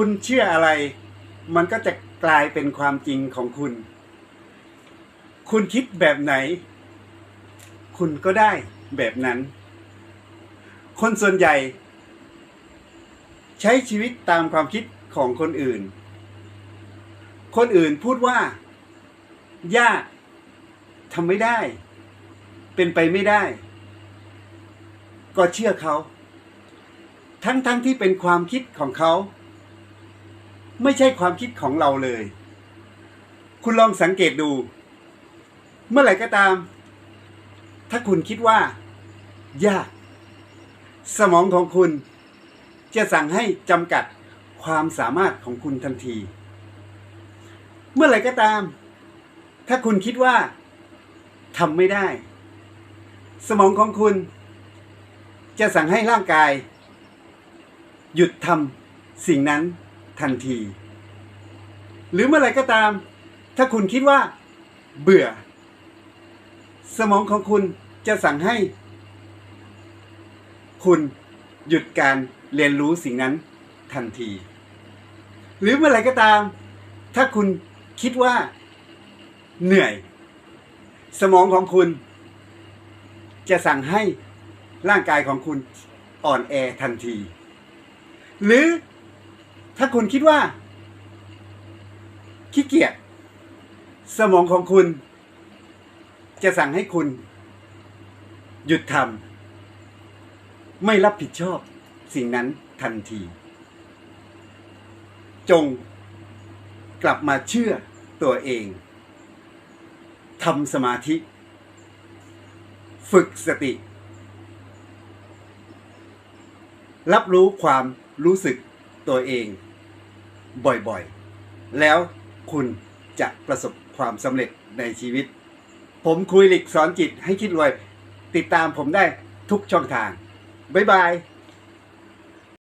คุณเชื่ออะไร มันก็จะกลายเป็นความจริงของคุณ คุณคิดแบบไหน คุณก็ได้แบบนั้น คนส่วนใหญ่ ใช้ชีวิตตามความคิดของคนอื่น คนอื่นพูดว่า ยากทำไม่ได้ เป็นไปไม่ได้ ก็เชื่อเขา ทั้งๆทที่เป็นความคิดของเขา ไม่ใช่ความคิดของเราเลย คุณลองสังเกตดู เมื่อไหร่ก็ตาม ถ้าคุณคิดว่า ยาก สมองของคุณ จะสั่งให้จำกัดความสามารถของคุณทันที เมื่อไหร่ก็ตาม ถ้าคุณคิดว่าทำไม่ได้ สมองของคุณ จะสั่งให้ร่างกาย หยุดทำสิ่งนั้น ทันที หรือเมื่อไรก็ตาม ถ้าคุณคิดว่า เบื่อ สมองของคุณจะสั่งให้ คุณหยุดการเรียนรู้สิ่งนั้นทันที หรือเมื่อไรก็ตาม ถ้าคุณคิดว่า เหนื่อย สมองของคุณ จะสั่งให้ร่างกายของคุณอ่อนแอทันที หรือ ถ้าคุณคิดว่า ขี้เกียจสมองของคุณ จะสั่งให้คุณ หยุดทำไม่รับผิดชอบสิ่งนั้นทันที จงกลับมาเชื่อตัวเองทำสมาธิ ฝึกสติ รับรู้ความรู้สึกตัวเอง บ่อยๆ แล้วคุณจะประสบความสำเร็จในชีวิต ผมคุยหลิกสอนจิตให้คิดรวย ติดตามผมได้ทุกช่องทาง บ๊ายบาย